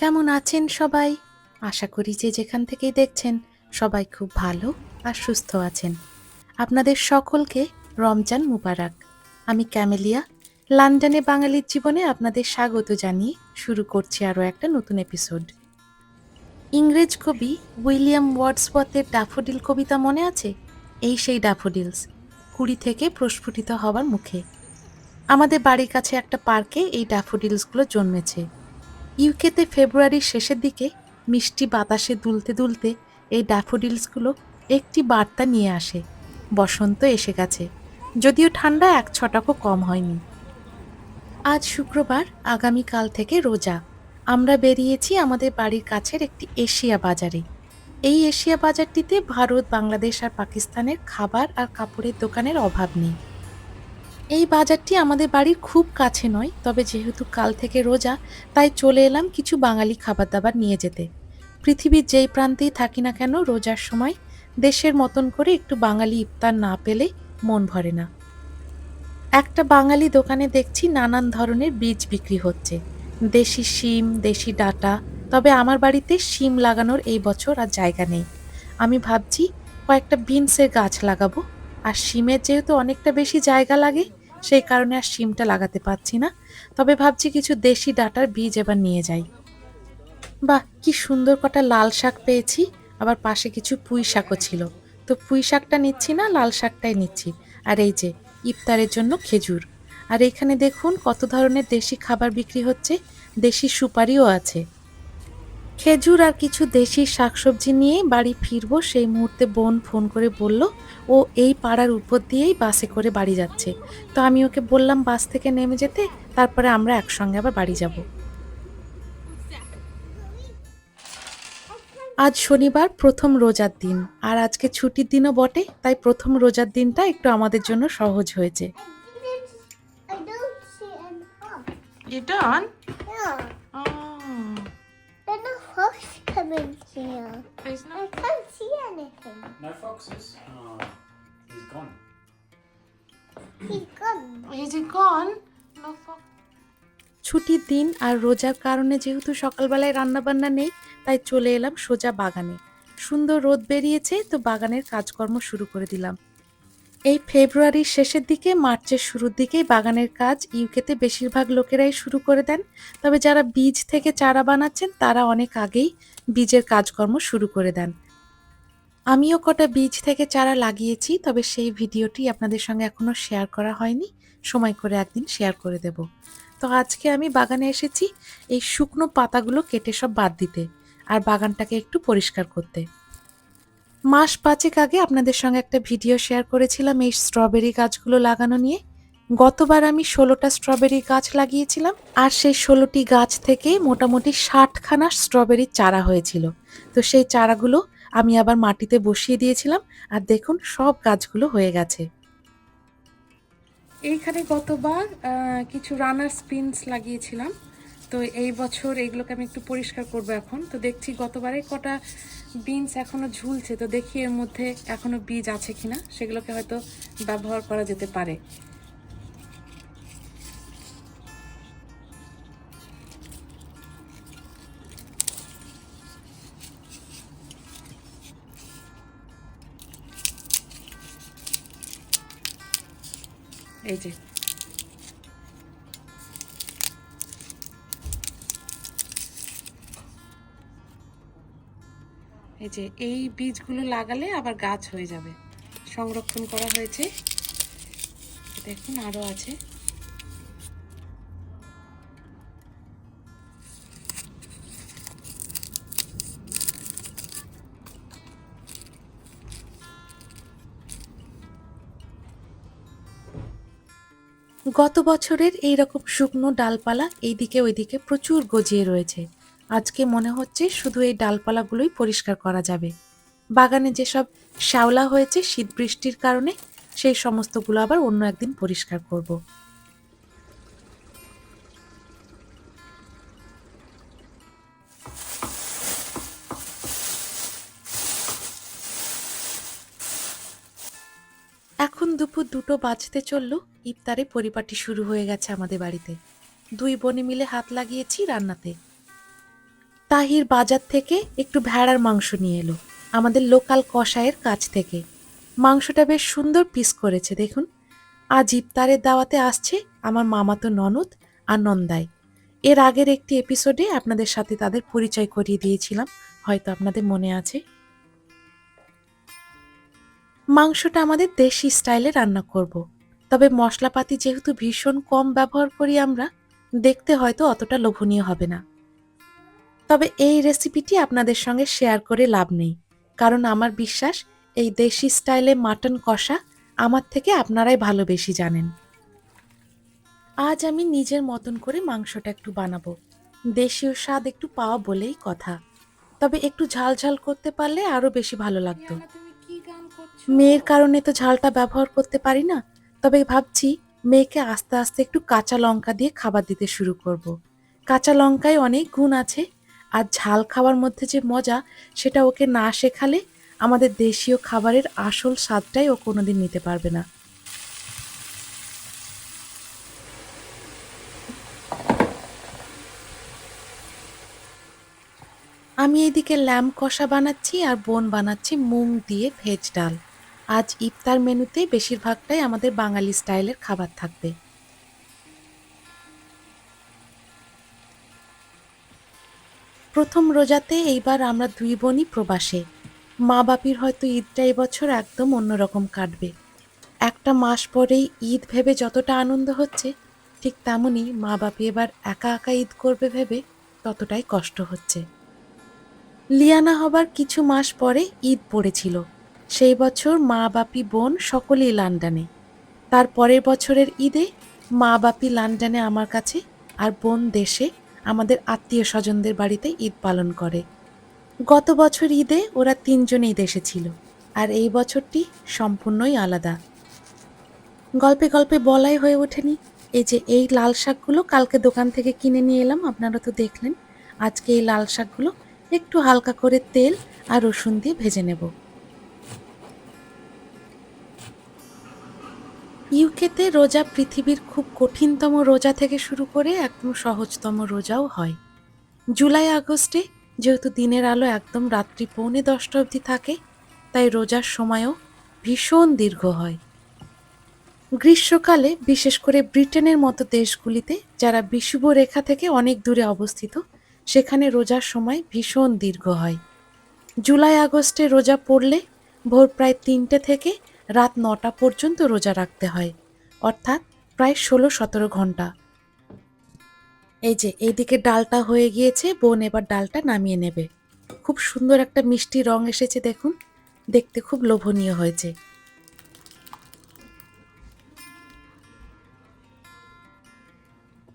কেমন আছেন সবাই? আশা করি যে যেখান থেকেই দেখছেন, সবাই খুব ভালো আর সুস্থ আছেন। আপনাদের সকলকে রমজান মুবারক। আমি ক্যামেলিয়া, লন্ডনে বাঙালির জীবনে আপনাদের স্বাগত জানিয়ে শুরু করছি আরও একটা নতুন এপিসোড। ইংরেজ কবি উইলিয়াম ওয়ার্ডসওয়ার্থের ড্যাফোডিল কবিতা মনে আছে? এই সেই ড্যাফোডিলস, কুড়ি থেকে প্রস্ফুটিত হবার মুখে। আমাদের বাড়ির কাছে একটা পার্কে এই ড্যাফোডিলসগুলো জন্মেছে। ইউকেতে ফেব্রুয়ারির শেষের দিকে মিষ্টি বাতাসে দুলতে দুলতে এই ড্যাফোডিলসগুলো একটি বার্তা নিয়ে আসে। বসন্ত এসে গেছে, যদিও ঠান্ডা এক ছটাকও কম হয়নি। আজ শুক্রবার, আগামীকাল থেকে রোজা। আমরা বেরিয়েছি আমাদের বাড়ির কাছের একটি এশিয়া বাজারে। এই এশিয়া বাজারটিতে ভারত, বাংলাদেশ আর পাকিস্তানের খাবার আর কাপড়ের দোকানের অভাব নেই। এই বাজারটি আমাদের বাড়ির খুব কাছে নয়, তবে যেহেতু কাল থেকে রোজা, তাই চলে এলাম কিছু বাঙালি খাবার দাবার নিয়ে যেতে। পৃথিবীর যেই প্রান্তেই থাকি না কেন, রোজার সময় দেশের মতন করে একটু বাঙালি ইফতার না পেলে মন ভরে না। একটা বাঙালি দোকানে দেখছি নানান ধরনের বীজ বিক্রি হচ্ছে। দেশি শিম, দেশি ডাটা, তবে আমার বাড়িতে শিম লাগানোর এই বছর আর জায়গা নেই। আমি ভাবছি কয়েকটা বিনসের গাছ লাগাবো, আর শিমের যেহেতু অনেকটা বেশি জায়গা লাগে সেই কারণে আর সিমটা লাগাতে পারছি না। তবে ভাবছি কিছু দেশি ডাটার বীজ এবার নিয়ে যাই। বাহ, কি সুন্দর কটা লাল শাক পেয়েছি। আবার পাশে কিছু পুঁই শাকও ছিল। তো পুঁই শাকটা নিচ্ছি না, লাল শাকটাই নিচ্ছি। আর এই যে, ইফতারের জন্য খেজুর। আর এখানে দেখুন কত ধরনের দেশি খাবার বিক্রি হচ্ছে। দেশি সুপারিও আছে। খেজুর আর কিছু দেশি শাকসবজি নিয়ে বাড়ি ফিরবো। সেই মুহূর্তে বোন ফোন করে বলল ও এই পাড়ার উপর দিয়েই বাসে করে বাড়ি যাচ্ছে। তো আমি ওকে বললাম বাস থেকে নেমে যেতে তারপরে আমরা একসঙ্গে আবার বাড়ি যাব। আজ শনিবার প্রথম রোজার দিন আর আজকে ছুটির দিনও বটে তাই প্রথম রোজার দিনটা একটু আমাদের জন্য সহজ হয়েছে। I coming here. there's I can't see anything. No foxes? Oh, he's gone. He's gone. Is he gone? No fox. ছুটির দিন আর রোজার কারণে যেহেতু সকালবেলায় রান্নাবান্না নেই তাই চলে এলাম সোজা বাগানে সুন্দর রোদ বেরিয়েছে তো বাগানের কাজকর্ম শুরু করে দিলাম এই ফেব্রুয়ারির শেষের দিকে মার্চের শুরুর দিকেই বাগানের কাজ ইউকেতে বেশিরভাগ লোকেরাই শুরু করে দেন। তবে যারা বীজ থেকে চারা বানাচ্ছেন, তারা অনেক আগেই বীজের কাজকর্ম শুরু করে দেন। আমিও কটা বীজ থেকে চারা লাগিয়েছি, তবে সেই ভিডিওটি আপনাদের সঙ্গে এখনও শেয়ার করা হয়নি। সময় করে একদিন শেয়ার করে দেব। তো আজকে আমি বাগানে এসেছি এই শুকনো পাতাগুলো কেটে সব বাদ দিতে, আর বাগানটাকে একটু পরিষ্কার করতে। মাস পাঁচেক আগে আপনাদের সঙ্গে একটা ভিডিও শেয়ার করেছিলাম এই স্ট্রবেরি গাছগুলো লাগানো নিয়ে। গতবার আমি ষোলোটা স্ট্রবেরি গাছ লাগিয়েছিলাম আর সেই ষোলোটি গাছ থেকে মোটামুটি ষাটখানা স্ট্রবেরির চারা হয়েছিল। তো সেই চারাগুলো আমি আবার মাটিতে বসিয়ে দিয়েছিলাম আর দেখুন সব গাছগুলো হয়ে গেছে। এইখানে গতবার কিছু রানার স্পিনস লাগিয়েছিলাম। তো এই বছর এগুলোকে আমি একটু পরিষ্কার করব এখন। তো দেখছি গতবারে কটা বিনস এখনও ঝুলছে। তো দেখি এর মধ্যে এখনও বীজ আছে কিনা, সেগুলোকে হয়তো ব্যবহার করা যেতে পারে। এই যে এই যে, এই বীজগুলো লাগালে আবার গাছ হয়ে যাবে। সংরক্ষণ করা হয়েছে। দেখুন, আরও আছে। গত বছরের এই রকম শুকনো ডালপালা এইদিকে ওইদিকে প্রচুর গজিয়ে রয়েছে। আজকে মনে হচ্ছে শুধু এই ডালপালাগুলোই পরিষ্কার করা যাবে। বাগানে যেসব শ্যাওলা হয়েছে শীত বৃষ্টির কারণে, সেই সমস্তগুলো আবার অন্য একদিন পরিষ্কার করব। এখন দুপুর দুটো বাজতে চলল, ইফতারে পরিপাটি শুরু হয়ে গেছে আমাদের বাড়িতে। দুই বোনে মিলে হাত লাগিয়েছি রান্নাতে। তাহির বাজার থেকে একটু ভেড়ার মাংস নিয়ে এলো, আমাদের লোকাল কষায়ের কাছ থেকে। মাংসটা বেশ সুন্দর পিস করেছে, দেখুন। আজ ইফতারের দাওয়াতে আসছে আমার মামাতো ননদ আর নন্দাই। এর আগের একটি এপিসোডে আপনাদের সাথে তাদের পরিচয় করিয়ে দিয়েছিলাম, হয়তো আপনাদের মনে আছে। মাংসটা আমাদের দেশি স্টাইলে রান্না করব। তবে মশলাপাতি যেহেতু ভীষণ কম ব্যবহার করি আমরা, দেখতে হয়তো অতটা লোভনীয় হবে না। তবে এই রেসিপিটি আপনাদের সঙ্গে শেয়ার করে লাভ নেই। কারণ আমার বিশ্বাস এই দেশি স্টাইলে মাটন কষা আমার থেকে আপনারাই ভালো বেশি জানেন। আজ আমি নিজের মতন করে মাংসটা একটু বানাবো। দেশীয় স্বাদ একটু পাওয়া বলেই কথা। তবে একটু ঝাল ঝাল করতে পারলে আরও বেশি ভালো লাগতো। মেয়ের কারণে তো ঝালটা ব্যবহার করতে পারি না। তবে ভাবছি মেয়েকে আস্তে আস্তে একটু কাঁচা লঙ্কা দিয়ে খাবার দিতে শুরু করব। কাঁচা লঙ্কায় অনেক গুণ আছে। আর ঝাল খাওয়ার মধ্যে যে মজা, সেটা ওকে না শেখালে আমাদের দেশীয় খাবারের আসল স্বাদটাই ও কোনোদিন নিতে পারবে না। আমি এদিকে ল্যাম্প কষা বানাচ্ছি আর বোন বানাচ্ছি মুগ দিয়ে ভেজ ডাল। আজ ইফতার মেনুতে বেশিরভাগটাই আমাদের বাঙালি স্টাইলের খাবার থাকবে। প্রথম রোজাতে এইবার আমরা দুই বোনই প্রবাসে। মা বাপির হয়তো ঈদটা এবছর একদম অন্যরকম কাটবে। একটা মাস পরেই ঈদ ভেবে যতটা আনন্দ হচ্ছে, ঠিক তেমনই মা বাপি এবার একা একা ঈদ করবে ভেবে ততটাই কষ্ট হচ্ছে। লিয়ানা হবার কিছু মাস পরে ঈদ পড়েছিল। সেই বছর মা বাপি বোন সকলেই লন্ডনে তার পরের বছরের ঈদে মা বাপি লন্ডনে আমার কাছে আর বোন দেশে আমাদের আত্মীয় স্বজনদের বাড়িতে ঈদ পালন করে। গত বছর ঈদে ওরা তিনজনেই দেশে ছিল আর এই বছরটি সম্পূর্ণই আলাদা। গল্পে গল্পে বলাই হয়ে ওঠেনি, এই যে এই লাল শাকগুলো কালকে দোকান থেকে কিনে নিয়ে এলাম, আপনারা তো দেখলেন। আজকে এই লাল শাকগুলো একটু হালকা করে তেল আর রসুন দিয়ে ভেজে নেব। ইউকেতে রোজা পৃথিবীর খুব কঠিনতম রোজা থেকে শুরু করে একদম সহজতম রোজাও হয়। জুলাই, আগস্টে যেহেতু দিনের আলো একদম রাত্রি পৌনে দশটা অবধি থাকে, তাই রোজার সময়ও ভীষণ দীর্ঘ হয়। গ্রীষ্মকালে বিশেষ করে ব্রিটেনের মতো দেশগুলিতে যারা বিষুব রেখা থেকে অনেক দূরে অবস্থিত, সেখানে রোজার সময় ভীষণ দীর্ঘ হয়। জুলাই, আগস্টে রোজা পড়লে ভোর প্রায় তিনটে থেকে রাত নটা পর্যন্ত রোজা রাখতে হয়, অর্থাৎ প্রায় ষোলো সতেরো ঘণ্টা। এই যে, এইদিকে ডালটা হয়ে গিয়েছে, বোন এবার ডালটা নামিয়ে নেবে। খুব সুন্দর একটা মিষ্টি রং এসেছে দেখুন, দেখতে খুব লোভনীয় হয়েছে।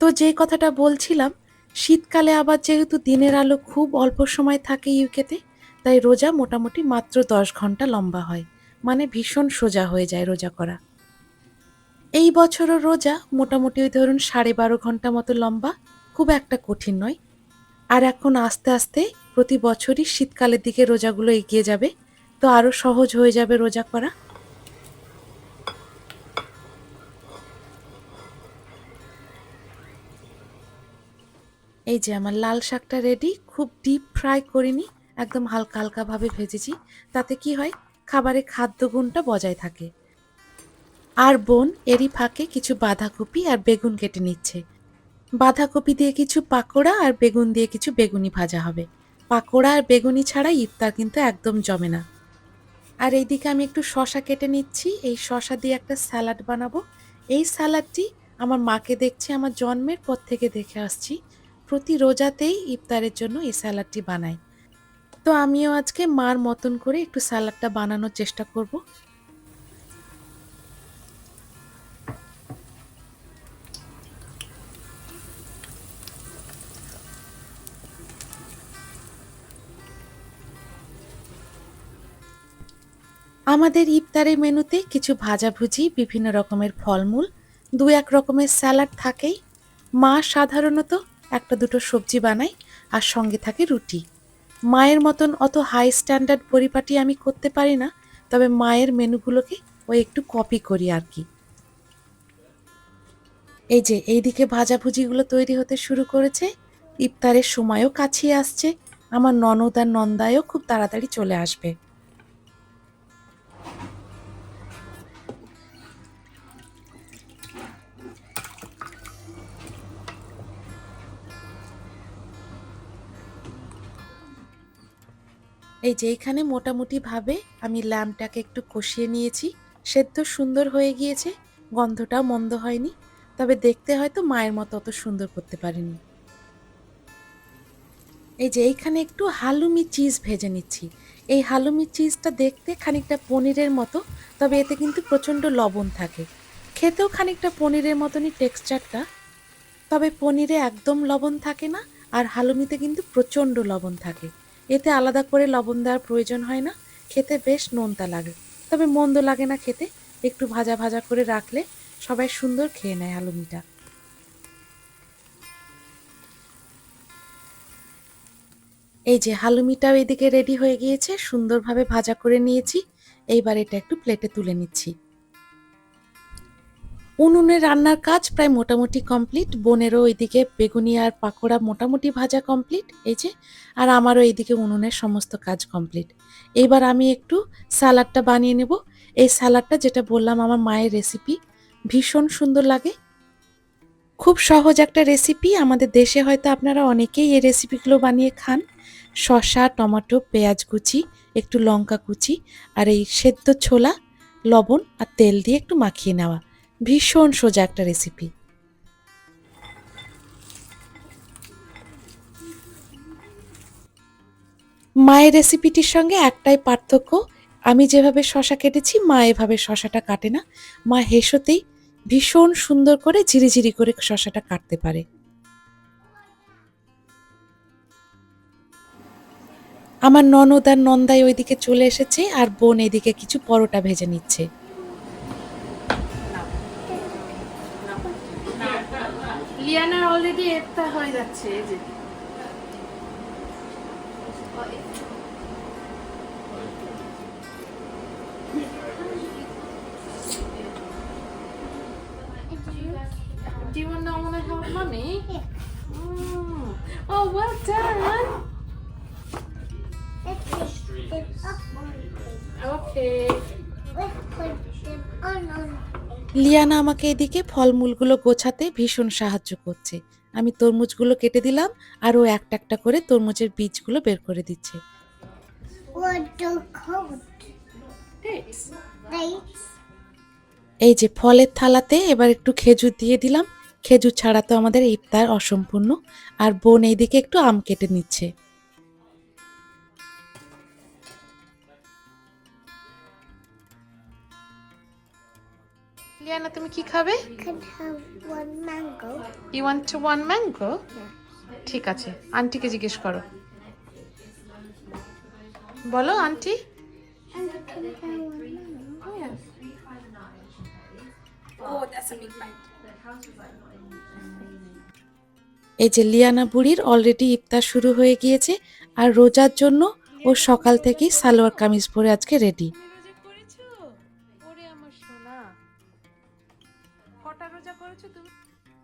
তো যে কথাটা বলছিলাম, শীতকালে আবার যেহেতু দিনের আলো খুব অল্প সময় থাকে ইউকেতে, তাই রোজা মোটামুটি মাত্র দশ ঘণ্টা লম্বা হয়। মানে ভীষণ সোজা হয়ে যায় রোজা করা। এই বছরও রোজা মোটামুটি ওই ধরুন সাড়ে বারো ঘণ্টা মতো লম্বা, খুব একটা কঠিন নয়। আর এখন আস্তে আস্তে প্রতি বছরই শীতকালের দিকে রোজাগুলো এগিয়ে যাবে, তো আরও সহজ হয়ে যাবে রোজা করা। এই যে আমার লাল শাকটা রেডি খুব ডিপ ফ্রাই করিনি একদম হালকা হালকাভাবে ভেজেছি। তাতে কি হয় খাবারে খাদ্যগুণটা বজায় থাকে। আর বোন এরই ফাঁকে কিছু বাঁধাকপি আর বেগুন কেটে নিচ্ছে। বাঁধাকপি দিয়ে কিছু পাকোড়া আর বেগুন দিয়ে কিছু বেগুনি ভাজা হবে। পাকোড়া আর বেগুনি ছাড়া ইফতার কিন্তু একদম জমে না। আর এইদিকে আমি একটু শশা কেটে নিচ্ছি। এই শশা দিয়ে একটা স্যালাড বানাবো। এই স্যালাডটি আমার মাকে দেখছি, আমার জন্মের পর থেকে দেখে আসছি। প্রতি রোজাতেই ইফতারের জন্য এই স্যালাডটি বানাই তো আমিও আজকে মার মতন করে একটু স্যালাডটা বানানোর চেষ্টা করব। আমাদের ইফতারের মেনুতে কিছু ভাজাভুজি বিভিন্ন রকমের ফলমূল, দু এক রকমের স্যালাড থাকেই। মা সাধারণত একটা দুটো সবজি বানায় আর সঙ্গে থাকে রুটি। মায়ের মতন অত হাই স্ট্যান্ডার্ড পরিপাটি আমি করতে পারি না, তবে মায়ের মেনুগুলোকে ওই একটু কপি করি আর কি। এই যে, এইদিকে ভাজাভুজিগুলো তৈরি হতে শুরু করেছে। ইফতারের সময়ও কাছে আসছে। আমার ননদ আর নন্দায়ও খুব তাড়াতাড়ি চলে আসবে। এই যে এইখানে মোটামুটি ভাবে আমি ল্যাম্পটাকে একটু কষিয়ে নিয়েছি। সেদ্ধ সুন্দর হয়ে গিয়েছে, গন্ধটাও মন্দ হয়নি, তবে দেখতে হয়তো মায়ের মতো অত সুন্দর করতে পারিনি। এই যে এইখানে একটু হালুমি চিজ ভেজে নিচ্ছি। এই হালুমি চিজটা দেখতে খানিকটা পনিরের মতো, তবে এতে কিন্তু প্রচণ্ড লবণ থাকে। খেতেও খানিকটা পনিরের মতনই টেক্সচারটা, তবে পনিরে একদম লবণ থাকে না, আর হালুমিতে কিন্তু প্রচণ্ড লবণ থাকে। এতে আলাদা করে লবণ দেওয়ার প্রয়োজন হয় না। খেতে বেশ নোনতা লাগে। তবে মন্দ লাগে না খেতে। একটু ভাজা ভাজা করে রাখলে সবাই সুন্দর খেয়ে নেয় আলুমিটা। এই যে হালুমিটাও এদিকে রেডি হয়ে গিয়েছে। সুন্দরভাবে ভাজা করে নিয়েছি। এইবার এটা একটু প্লেটে তুলে নিচ্ছি। উনুনে রান্নার কাজ প্রায় মোটামুটি কমপ্লিট, বোনেরও ওইদিকে বেগুনি আর পাকোড়া মোটামুটি ভাজা কমপ্লিট, এই যে, আর আমারও এইদিকে উনুনের সমস্ত কাজ কমপ্লিট। এইবার আমি একটু স্যালাডটা বানিয়ে নেব। এই স্যালাডটা যেটা বললাম আমার মায়ের রেসিপি, ভীষণ সুন্দর লাগে। খুব সহজ একটা রেসিপি, আমাদের দেশে হয়তো আপনারা অনেকেই এই রেসিপিগুলো বানিয়ে খান। শসা, টমেটো, পেঁয়াজ কুচি, একটু লঙ্কা কুচি, আর এই সেদ্ধ ছোলা, লবণ আর তেল দিয়ে একটু মাখিয়ে নেওয়া। ভীষণ সোজা একটা রেসিপি মায়ের রেসিপিটির সঙ্গে একটাই পার্থক্য, আমি যেভাবে শশা কেটেছি, মা এভাবে শশাটা কাটে না। মা হেসোতেই ভীষণ সুন্দর করে ঝিরিঝিরি করে শশাটা কাটতে পারে। আমার ননদ আর নন্দাই ওইদিকে চলে এসেছে আর বোন এদিকে কিছু পরোটা ভেজে নিচ্ছে। লিয়ানার অলরেডি একটা হয়ে যাচ্ছে এই যে Do you want to want to help mommy? Mm. Oh, well done. Okay. Let's put them on on লিয়ানা আমাকে এদিকে ফলমূলগুলো গোছাতে ভীষণ সাহায্য করছে। আমি তরমুজগুলো কেটে দিলাম, আর ও একটা একটা করে তরমুজের বীজগুলো বের করে দিচ্ছে. এই যে ফলের থালাতে এবার একটু খেজুর দিয়ে দিলাম। খেজুর ছাড়া তো আমাদের ইফতার অসম্পূর্ণ। আর বোন এইদিকে একটু আম কেটে নিচ্ছে। লিয়ানা তুমি কি খাবে? Can have one mango. You want to one mango ঠিক আছে আন্টিকে জিজ্ঞেস করো। বলো আন্টি one mango. এই যে লিয়ানা বুড়ির অলরেডি ইফতার শুরু হয়ে গিয়েছে আর রোজার জন্য ও সকাল থেকেই সালোয়ার কামিজ পরে আজকে রেডি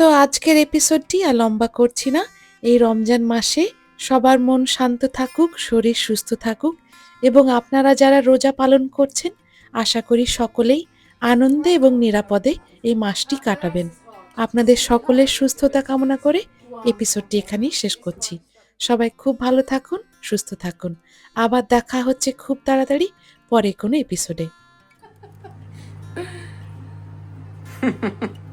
তো আজকের এপিসোডটি আর লম্বা করছি না। এই রমজান মাসে সবার মন শান্ত থাকুক, শরীর সুস্থ থাকুক এবং আপনারা যারা রোজা পালন করছেন, আশা করি সকলেই আনন্দে এবং নিরাপদে এই মাসটি কাটাবেন। আপনাদের সকলের সুস্থতা কামনা করে এপিসোডটি এখানেই শেষ করছি। সবাই খুব ভালো থাকুন, সুস্থ থাকুন। আবার দেখা হচ্ছে খুব তাড়াতাড়ি পরে কোনো এপিসোডে